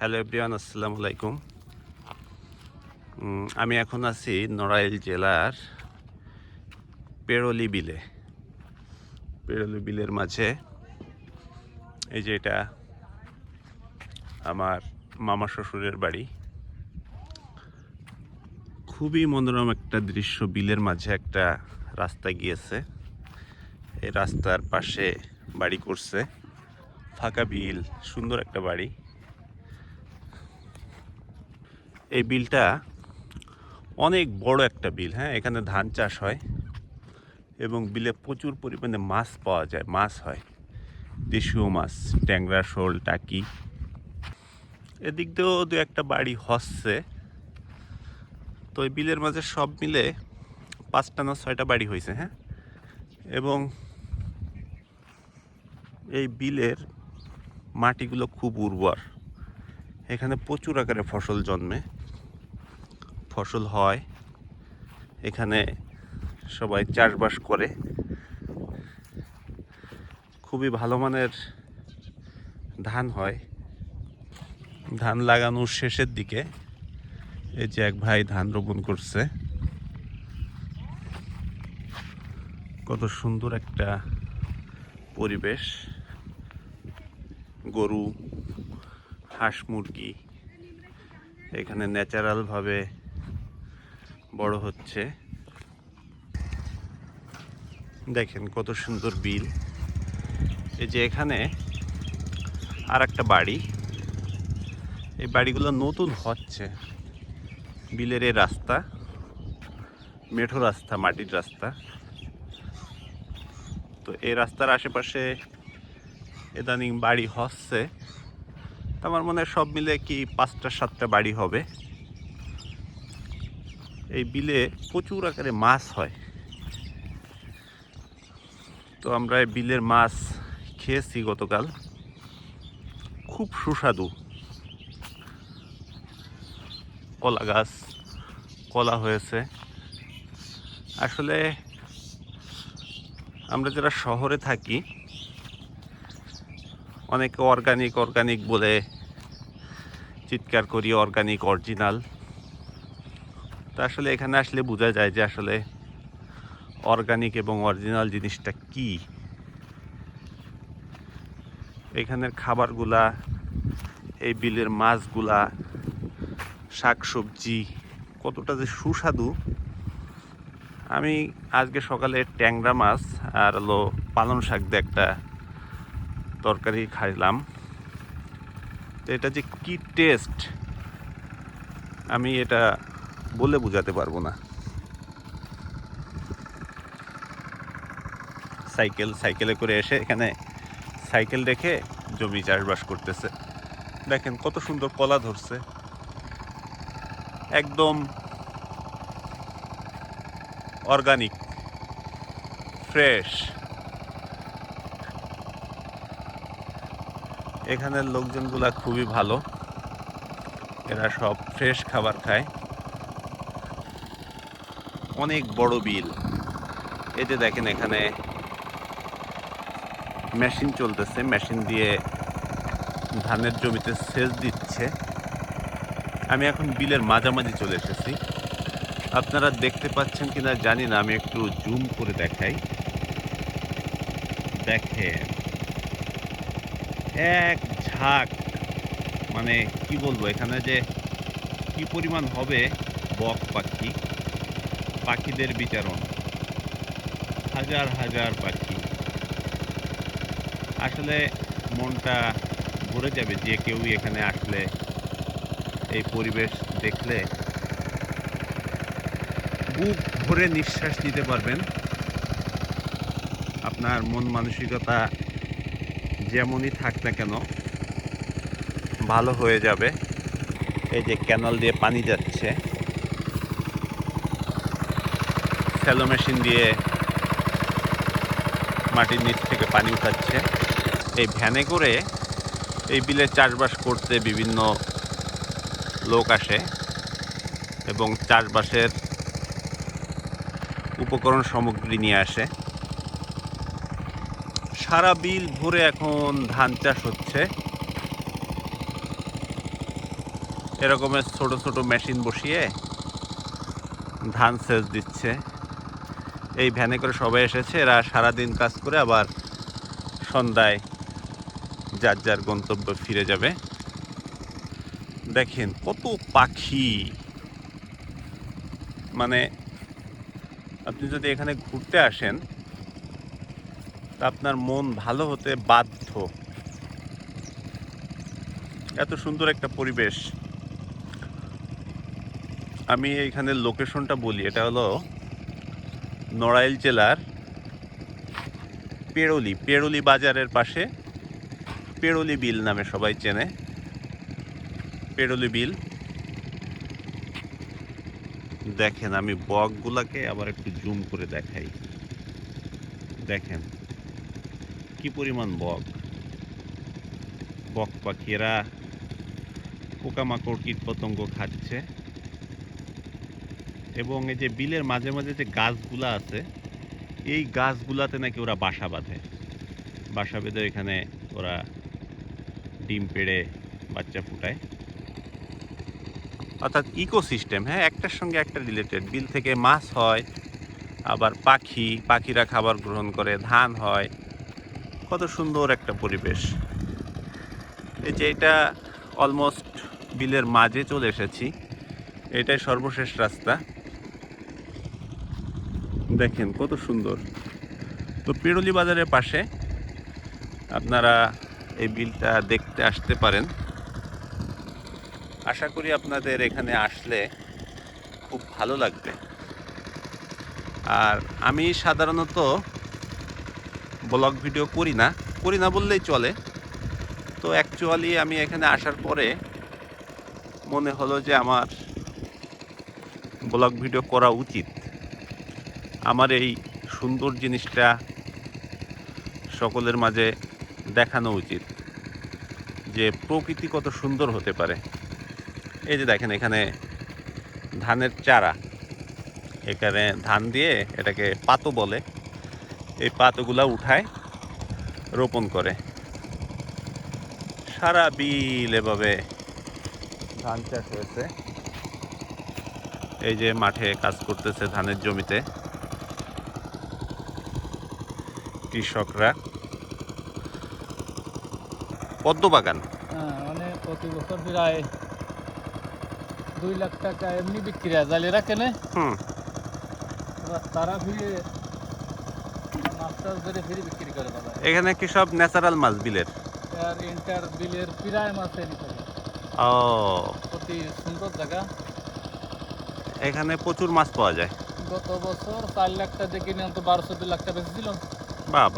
Hello everyone আসসালামু আলাইকুম আমি এখন আছি নড়াইল জেলার পেরোলি বিলে। পেরোলি বিলের মাঝে। এই যে এটা আমার মামা শ্বশুরের বাড়ি। খুবই মনোরম একটা দৃশ্য বিলের মাঝে একটা রাস্তা গিয়েছে। এই রাস্তার পাশে বাড়ি করছে। ফাঁকা বিল, সুন্দর একটা বাড়ি। এই বিলটা অনেক বড় একটা বিল হ্যাঁ এখানে ধান চাষ হয় এবং বিলে প্রচুর পরিমাণে মাছ পাওয়া যায়, মাছ হয়। দেশীয় মাছ, ট্যাংরা, শোল, টাকি। এদিক দিয়েও দু একটা বাড়ি হচ্ছে। তো এই বিলের মাঝে সব মিলে পাঁচটা না ছয়টা বাড়ি হয়েছে হ্যাঁ? এবং এই বিলের মাটিগুলো খুব উর্বর। এখানে প্রচুর আকারে ফসল জন্মে। ফসল হয়। এখানে সবাই চাষবাস করে। খুবই ভালো মানের ধান হয়। ধান লাগানোর শেষের দিকে এই যে এক ভাই ধান রোপণ করছে। কত সুন্দর একটা পরিবেশ। গরু, হাঁস, মুরগি এখানে ন্যাচারালভাবে বড় হচ্ছে। দেখেন কত সুন্দর বিল। এই যে এখানে আর একটা বাড়ি। এই বাড়িগুলো নতুন হচ্ছে। বিলের এই রাস্তা, মেঠো রাস্তা, মাটির রাস্তা। তো এই রাস্তার আশেপাশে ইদানিং বাড়ি হচ্ছে। আমার মনে হয় সব মিলে কি পাঁচটা, সাতটা বাড়ি হবে। এই বিলে প্রচুর আকারে মাছ হয়। তো আমরা এই বিলের মাছ খেয়েছি গতকাল। খুব সুস্বাদু। কলা গাছ, কলা হয়েছে। আসলে আমরা যারা শহরে থাকি, অনেকে অর্গানিক অর্গানিক বলে চিৎকার করি অর্গানিক অরিজিনাল তা আসলে এখানে আসলে বোঝা যায় যে আসলে অর্গানিক এবং অরিজিনাল জিনিসটা কি। এখানের খাবারগুলা, এই বিলের মাছগুলা, শাকসবজি, কতটা যে সুস্বাদু। আমি আজকে সকালে ট্যাংরা মাছ আর হলো পালং শাক দিয়ে একটা তরকারি খাইলাম। তো এটা যে কি টেস্ট আমি এটা বলে বোঝাতে পারব না। সাইকেল, সাইকেলে করে এসে এখানে সাইকেল রেখে জমি চাষবাস করতেছে। দেখেন কত সুন্দর কলা ধরছে। একদম অর্গানিক ফ্রেশ এখানের লোকজনগুলা খুবই ভালো। এরা সব ফ্রেশ খাবার খায়। অনেক বড় বিল। এই যে দেখেন এখানে মেশিন চলতেছে, মেশিন দিয়ে ধানের জমিতে সেচ দিচ্ছে। আমি এখন বিলের মাঝামাঝি চলে এসেছি। আপনারা দেখতে পাচ্ছেন কিনা জানি না, আমি একটু জুম করে দেখাই। দেখেন, এক ঝাঁক মানে কি বলব, এখানে যে কি পরিমাণ হবে বক পাখি। পাখিদের বিচরণ। হাজার হাজার পাখি। আসলে মনটা ভরে যাবে যে কেউ এখানে আসলে এই পরিবেশ দেখলে বুক ভরে নিঃশ্বাস নিতে পারবেন। আপনার মন মানসিকতা যেমনই থাক না কেন, ভালো হয়ে যাবে। এই যে ক্যানাল দিয়ে পানি যাচ্ছে। স্যালো মেশিন দিয়ে মাটির নিচ থেকে পানি উঠাচ্ছে। এই ভ্যানে করে এই বিলে চাষবাস করতে বিভিন্ন লোক আসে এবং চাষবাসের উপকরণ সামগ্রী নিয়ে আসে। সারা বিল ভরে এখন ধান চাষ হচ্ছে। এরকমের ছোট ছোট মেশিন বসিয়ে ধান সেচ দিচ্ছে। এই ভ্যানে করে সবাই এসেছে, এরা সারাদিন কাজ করে আবার সন্ধ্যায় যার যার গন্তব্য ফিরে যাবে। দেখেন কত পাখি। মানে আপনি যদি এখানে ঘুরতে আসেন, তা আপনার মন ভালো হতে বাধ্য। এত সুন্দর একটা পরিবেশ। আমি এইখানে লোকেশনটা বলি, এটা হলো নড়াইল জেলার পেরোলি পেরোলি বাজারের পাশে পেরোলি বিল নামে সবাই চেনে। পেরোলি বিল। দেখেন, আমি বকগুলাকে আবার একটু জুম করে দেখাই। দেখেন, কি পরিমাণ বক। বক পাখিরা পোকামাকড় কীট পতঙ্গ খাচ্ছে। এবং এই যে বিলের মাঝে মাঝে যে গাছগুলা আছে, এই গাছগুলাতে নাকি ওরা বাসা বাঁধে। বাসা বেঁধে এখানে ওরা ডিম পেড়ে বাচ্চা ফুটায়। অর্থাৎ ইকোসিস্টেম হ্যাঁ একটার সঙ্গে একটা রিলেটেড। বিল থেকে মাছ হয়, আবার পাখি, পাখিরা খাবার গ্রহণ করে, ধান হয়। কত সুন্দর একটা পরিবেশ। এই যে এটা অলমোস্ট বিলের মাঝে চলে এসেছি। এটাই সর্বশেষ রাস্তা। দেখেন কত সুন্দর। তো পিরলি বাজারের পাশে আপনারা এই বিলটা দেখতে আসতে পারেন। আশা করি আপনাদের এখানে আসলে খুব ভালো লাগবে। আর আমি সাধারণত ব্লগ ভিডিও করি না। করি না বললেই চলে। তো অ্যাকচুয়ালি আমি এখানে আসার পরে মনে হলো যে আমার ব্লগ ভিডিও করা উচিত। আমার এই সুন্দর জিনিসটা সকলের মাঝে দেখানো উচিত যে প্রকৃতি কত সুন্দর হতে পারে। এই যে দেখেন, এখানে ধানের চারা। এখানে ধান দিয়ে এটাকে পাতো বলে। এই পাতোগুলা উঠায়, রোপণ করে। সারা বিল এভাবে ধান চাষ হয়েছে। এই যে মাঠে কাজ করতেছে ধানের জমিতে। কৃষকরা? পদ্ম বাগান হ্যাঁ মানে প্রতি বছর প্রায় দুই লাখ টাকা এমনি বিক্রি হয়। জালিরা কেনে হুম। তারা ফিরে মাছ ধরে ফিরে বিক্রি করে বাজারে এখানে কি সব ন্যাচারাল মাছ বিলের? আর ইন্টার বিলের প্রায় মাছ এনে ও। অতি সুন্দর জায়গা। এখানে প্রচুর মাছ পাওয়া যায়। গত বছর চার লাখ টাকা কিনে অন্তত বারো চোদ্দ লাখ টাকা বেশি বেঁচেছিল বাহ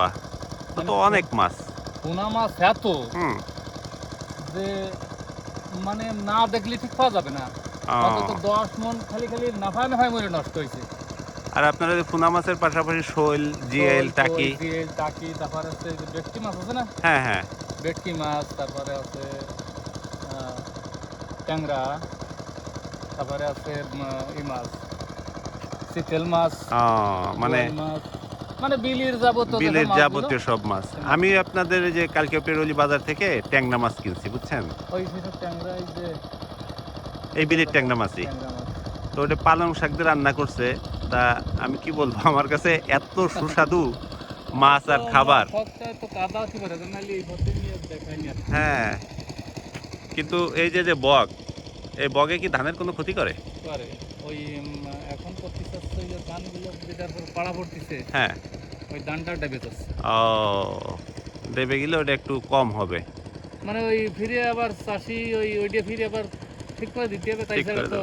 তো তো অনেক মাছ। পোনা মাছ এত যে মানে না দেখলে ঠিক পাওয়া যাবে না। দশ মন খালি খালি নাফায় নাফায় মরে নষ্ট হয়েছে আর আপনারা যে ফুনা মাছের পাশাপাশি শোল জিএল টাকি। জিএল, টাকি তারপরে হচ্ছে যে ভেটকি মাছ আছে না? হ্যাঁ হ্যাঁ। ভেটকি মাছ তারপরে আছে ট্যাংরা তারপরে আছে উম, ই মাছ চিতেল মাছ মানে মাছ। মানে বিলির যাবতীয় বিলের যাবতীয় সব মাছ। আমি আপনাদের এই যে কালকে পেরোলি বাজার থেকে ট্যাংরা মাছ কিনছি বুঝছেন? ওই ট্যাংরা এই যে এই বিলের ট্যাংরা মাছই। তো ওটা পালং শাক দিয়ে রান্না করছে। তা আমি কি বলব আমার কাছে এত সুস্বাদু মাছ আর খাবার। নিয়ে হ্যাঁ। কিন্তু এই যে যে বগ এই বগে কি ধানের কোনো ক্ষতি করে? ওই করতেছে ওই যে ধানগুলো যেটার পর পাড়া পড়তেছে হ্যাঁ ওই ধানটা ডেবেতেছে ও দেবে গেলে ওটা একটু কম হবে। মানে ওই ফিরে আবার চাষি ওই ওইটা ফিরে আবার ঠিক করে দিতে হবে তাই ছাড়া তো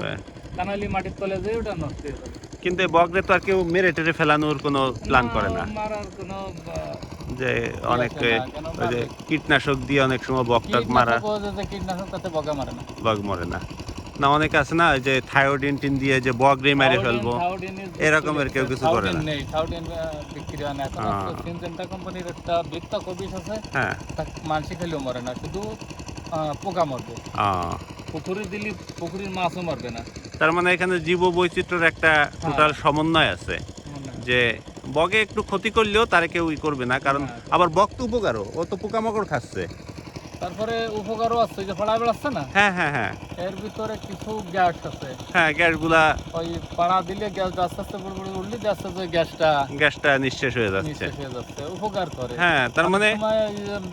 কানালি মাটির তলে যে ওটা নষ্ট হয়ে যাবে। কিন্তু বগরে তো আর কেউ মেরে টেরে ফেলানোর কোনো প্ল্যান করে না। মারার কোনো যে অনেক ওই যে কীটনাশক দিয়ে অনেক সময় বক টক মারা যে- যে কীটনাশক তাতে বগা মারে না। বগ মরে না। না অনেকে আছে না যে থায়োডিন টিন দিয়ে যে বগ রে মেরে ফেলব। এরকমের কেউ কিছু করে না। নেই বিক্রি হয় না এখন হ্যাঁ। সিনজেন্টা কোম্পানির একটা বৃত্তা কবিস আছে হ্যাঁ। মানসি খেলেও মরে না শুধু আহ, পোকা মরবে। পুকুরে দিলে পুকুরের মাছও মরবে না। তার মানে এখানে জীব বৈচিত্র্যের একটা টোটাল সমন্বয় আছে যে বগে একটু ক্ষতি করলেও তারে কেউ ই করবে না কারণ হ্যাঁ। আবার বক তো উপকারও ও তো পোকামাকড় খাচ্ছে। তারপরে উপকারও আছে যে পাড়া বেড়াচ্ছে না? হ্যাঁ হ্যাঁ হ্যাঁ। এর ভিতরে কিছু গ্যাস আছে। হ্যাঁ গ্যাসগুলা ওই পাড়া দিলে গ্যাস আস্তে আস্তে বুড়ি বুড়ি উঠলে যে আস্তে আস্তে গ্যাসটা গ্যাসটা নিঃশেষ হয়ে যাচ্ছে। নিঃশেষ হয়ে যাচ্ছে উপকার করে। হ্যাঁ তার মানে এই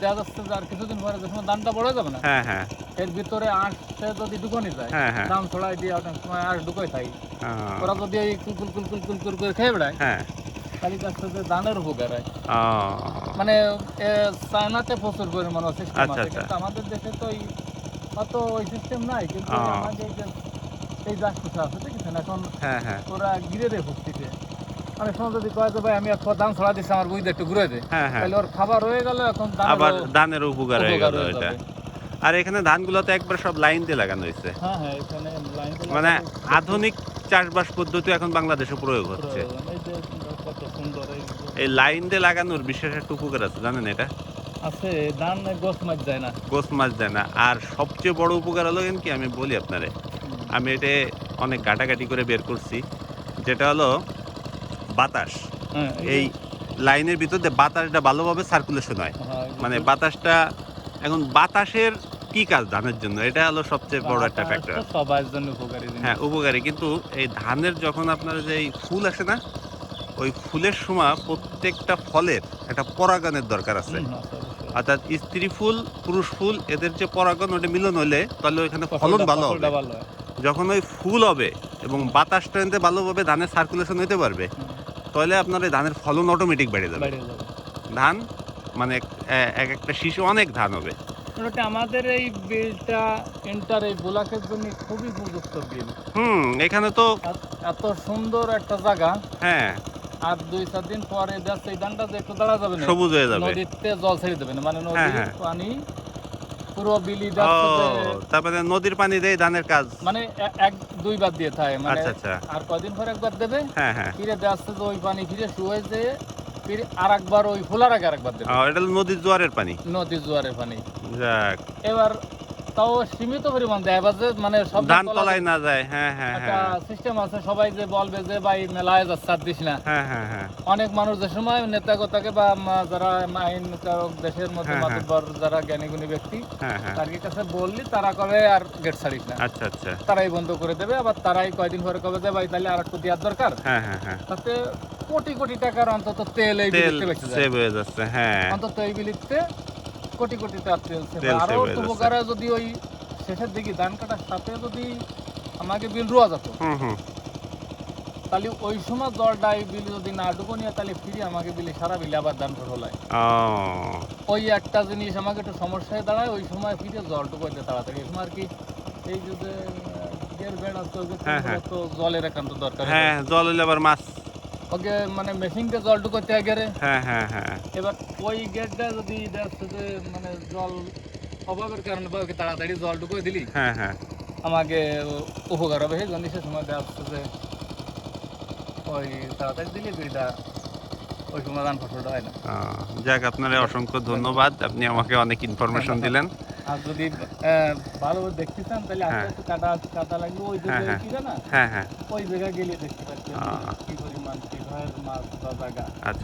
যাচ্ছে আর কিছুদিন পরে যে সময় দানটা বড় যাবে না? হ্যাঁ হ্যাঁ। এর ভিতরে আঁশে যদি ঢুকানি যায় হ্যাঁ হ্যাঁ। দাম ছড়াই দিয়ে অনেক সময় আঁশ ঢুকাই থাকে আহ, ওরা যদি এই কুলকুল কুলকুল কুলকুল করে খেয়ে বেড়ায় হ্যাঁ। তাহলে দেখছে যে দানের উপকার হয় মানে চায়নাতে প্রচুর পরিমাণ সিস্টেম আছে। কিন্তু আমাদের দেশে তো অত ওই সিস্টেম নাই কিন্তু আমাদের যে এই গাছ কিছু আছে দেখেছেন? এখন ওরা গিরে দেয় ভক্তিতে অনেক সময় যদি কয় যে ভাই আমি একটা দাম ছড়া দিচ্ছি আমার বুঝতে একটু ঘুরে দে। তাহলে ওর খাবার হয়ে গেল এখন আবার উপকার হয়ে উপকার গেল এটা আর এখানে ধানগুলোতে একবার সব লাইন দিয়ে লাগানো হয়েছে। হ্যাঁ হ্যাঁ মানে আধুনিক চাষবাস পদ্ধতি এখন বাংলাদেশে প্রয়োগ হচ্ছে। এই লাইন দিয়ে লাগানোর বিশেষ একটা উপকার আছে জানেন এটা? আছে ধান গোস মাছ যায় না। গোস মাছ দেয় না। আর সবচেয়ে বড় উপকার হলো কি আমি বলি আপনারে। আমি এটা অনেক ঘাটাঘাটি করে বের করছি। যেটা হলো বাতাস। হ্যাঁ, এই লাইনের ভিতর দিয়ে বাতাসটা ভালোভাবে সার্কুলেশন হয়। হ্যাঁ, মানে বাতাসটা এখন বাতাসের কি কাজ ধানের জন্য? এটা হলো সবচেয়ে বড় একটা ফ্যাক্টর সবার জন্য উপকারী হ্যাঁ উপকারী। কিন্তু এই ধানের যখন আপনার যে এই ফুল আসে না ওই ফুলের সময় প্রত্যেকটা ফলের একটা পরাগণের দরকার আছে। অর্থাৎ স্ত্রী ফুল পুরুষ ফুল এদের যে পরাগণ ওটা মিলন হলে তাহলে ওইখানে ফলন ভালো হবে। যখন ওই ফুল হবে এবং বাতাস ট্রেনতে ভালোভাবে ধানের সার্কুলেশন হতে পারবে তাহলে আপনার এই ধানের ফলন অটোমেটিক বেড়ে যাবে। ধান মানে এক- এক একটা শিশু অনেক ধান হবে। আমাদের এই বিলটা এন্টার এই ব্লকের জন্য খুবই উপযুক্ত বিল। হুম এখানে তো এত সুন্দর একটা জায়গা। হ্যাঁ। আর দুই চার দিন পরে যাচ্ছে এই ধানটা যে একটু দাঁড়া যাবে না সবুজ হয়ে যাবে। নদীতে জল ছেড়ে দেবে না মানে হ্যাঁ, নদীর হ্যাঁ। পানি পুরো বিলি তারপরে নদীর পানি দেয় ধানের কাজ। মানে এক দুইবার দিয়ে থাকে মানে আচ্ছা আচ্ছা। আর কদিন পর একবার দেবে? হ্যাঁ ফিরে যাচ্ছে যে ওই পানি ফিরে শুয়ে যেয়ে ফিরে আর একবার ওই ফোলার আগে আরেকবার দেবে। এটা নদীর জোয়ারের পানি। নদীর জোয়ারের পানি। যাক। এবার তাও সীমিত পরিমাণ দেয় এবার যে মানে সব ধান তলায় না যায় হ্যাঁ হ্যাঁ একটা হ্যাঁ। সিস্টেম আছে সবাই যে বলবে যে ভাই মেলায় যাচ্ছে আর দিস না। হ্যাঁ হ্যাঁ হ্যাঁ। অনেক মানুষ যে সময় নেতা গোতাকে বা যারা আইন কারক দেশের মধ্যে হ্যাঁ, হ্যাঁ। মাতব্বর যারা জ্ঞানী গুণী ব্যক্তি হ্যাঁ হ্যাঁ। তার কাছে বললি তারা কবে আর গেট ছাড়িস না। আচ্ছা আচ্ছা। তারাই বন্ধ করে দেবে আবার তারাই কয়দিন পরে কবে যে ভাই তাহলে আর একটু দেওয়ার দরকার? হ্যাঁ হ্যাঁ হ্যাঁ। তাতে কোটি কোটি টাকার অন্তত তেল এই বিলিতে বেঁচে যায়। সেভ হয়ে যাচ্ছে হ্যাঁ। অন্তত এই বিলিতে কোটি কোটি টাকার তেল হয়। আরও। উপকারে যদি ওই শেষের দিকে ধান কাটার সাথে যদি আমাকে বিল রোয়া যেত হুম হুম তাহলে ওই সময় এই বিল যদি না ডুবো নিয়ে তাহলে ফিরে আমাকে বিলে সারা বিলে আবার ধান ফসল ও ওই একটা জিনিস আমাকে একটু সমস্যায় দাঁড়ায় ওই সময় ফিরে জল ডুবোতে তাড়াতাড়ি এই সময় আর কি এই যে হ্যাঁ, হ্যাঁ। তো জলের একান্ত দরকার হ্যাঁ জল হলে আবার মাছ ওকে মানে মেশিনকে জল ঢুকোতে গেলে হ্যাঁ হ্যাঁ হ্যাঁ। এবার ওই গেটটা যদি দেখছে যে মানে জল অভাবের কারণে বা ওকে তাড়াতাড়ি জল ঢুকিয়ে দিলি হ্যাঁ হ্যাঁ। আমাকে উপকার হবে। সেই জন্য সে সময় দেখছে যে ওই তাড়াতাড়ি দিলি বিলটা ওই সময় ধান ফসলটা হয় না। যাক আপনার অসংখ্য ধন্যবাদ। আপনি আমাকে অনেক ইনফরমেশন দিলেন। আর যদি ভালো দেখতে চান তাহলে আস্তে হ্যাঁ। আস্তে কাটা কাটা লাগবে। ওই হ্যাঁ, জায়গায় হ্যাঁ। কি না? হ্যাঁ হ্যাঁ। ওই জায়গায় গেলে দেখতে পাচ্ছি। কি পরিমাণ। কি ধরনের মাছ বা জায়গা আচ্ছা